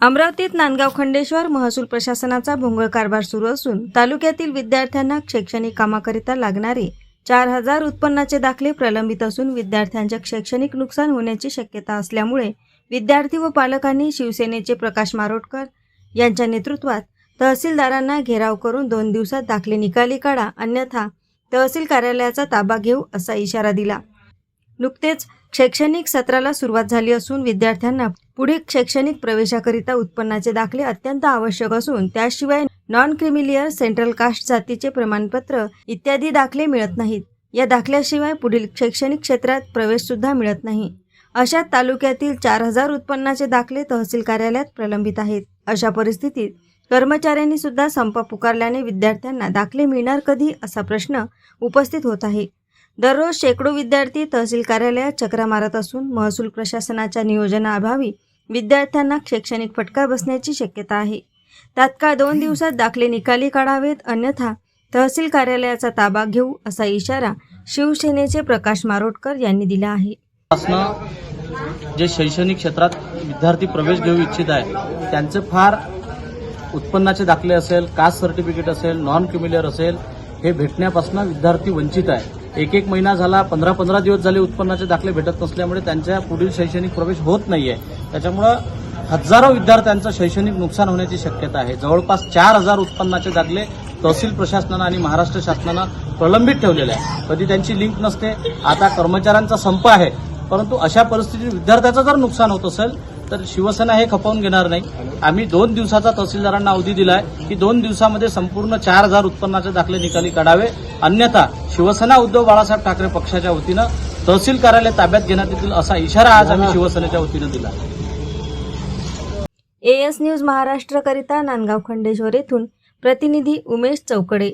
अमरावतीत नांदगाव खंडेश्वर महसूल प्रशासनाचा भोंगळ कारभार सुरू असून तालुक्यातील विद्यार्थ्यांना शैक्षणिक कामाकरिता लागणारे चार हजार उत्पन्नाचे दाखले प्रलंबित असून विद्यार्थ्यांचे शैक्षणिक नुकसान होण्याची शक्यता असल्यामुळे विद्यार्थी व पालकांनी शिवसेनेचे प्रकाश मारोटकर यांच्या नेतृत्वात तहसीलदारांना घेराव करून दोन दिवसात दाखले निकाली काढा अन्यथा तहसील कार्यालयाचा ताबा घेऊ असा इशारा दिला. नुकतेच शैक्षणिक सत्राला सुरुवात झाली असून विद्यार्थ्यांना पुढील शैक्षणिक प्रवेशाकरिता उत्पन्नाचे दाखले अत्यंत आवश्यक असून त्याशिवाय नॉन क्रिमिलियर सेंट्रल कास्ट जातीचे प्रमाणपत्र इत्यादी दाखले मिळत नाहीत. या दाखल्याशिवाय पुढील शैक्षणिक क्षेत्रात प्रवेशसुद्धा मिळत नाही. अशा तालुक्यातील चार हजार उत्पन्नाचे दाखले तहसील कार्यालयात प्रलंबित आहेत. अशा परिस्थितीत कर्मचाऱ्यांनी सुद्धा संप पुकारल्याने विद्यार्थ्यांना दाखले मिळणार कधी असा प्रश्न उपस्थित होत आहे. दररोज शेकडो विद्यार्थी तहसील कार्यालयात चक्रा मारत असून महसूल प्रशासनाच्या नियोजनाअभावी विद्यार्थ्यांना शैक्षणिक फटका बसण्याची शक्यता आहे. तात्काळ दोन दिवसात दाखले निकाली काढावेत अन्यथा तहसील कार्यालयाचा ताबा घेऊ असा इशारा शिवसेनेचे प्रकाश मारोटकर यांनी दिला आहे. जे शैक्षणिक क्षेत्रात विद्यार्थी प्रवेश घेऊ इच्छित आहे त्यांचे फार उत्पन्नाचे दाखले असेल कास्ट सर्टिफिकेट असेल नॉन क्युम्युलर असेल हे भेटण्यापासून विद्यार्थी वंचित आहे. एक एक महिना झाला पंधरा पंधरा दिवस झाले उत्पन्नाचे दाखले भेटत नसल्यामुळे त्यांच्या पुढील शैक्षणिक प्रवेश होत नाहीये. त्याच्यामुळं हजारो विद्यार्थ्यांचं शैक्षणिक नुकसान होण्याची शक्यता आहे. जवळपास चार हजार उत्पन्नाचे दाखले तहसील प्रशासनानं आणि महाराष्ट्र शासनानं प्रलंबित ठेवलेले आहे कधी त्यांची लिंक नसते आता कर्मचाऱ्यांचा संप आहे. परंतु अशा परिस्थितीत विद्यार्थ्याचं जर नुकसान होत असेल तर शिवसेना हे खपवून घेणार नाही. आम्ही दोन दिवसाचा तहसीलदारांना अवधी दिलाय की दोन दिवसामध्ये संपूर्ण चार हजार उत्पन्नाचे दाखले निकाली काढावे. अन्यथा शिवसेना उद्धव बाळासाहेब ठाकरे पक्षाच्या वतीनं तहसील कार्यालय ताब्यात घेण्यात येतील असा इशारा आज आम्ही शिवसेनेच्या वतीनं दिला. एएस न्यूज महाराष्ट्रकरिता नांदगाव खंडेश्वर येथून प्रतिनिधी उमेश चौकडे.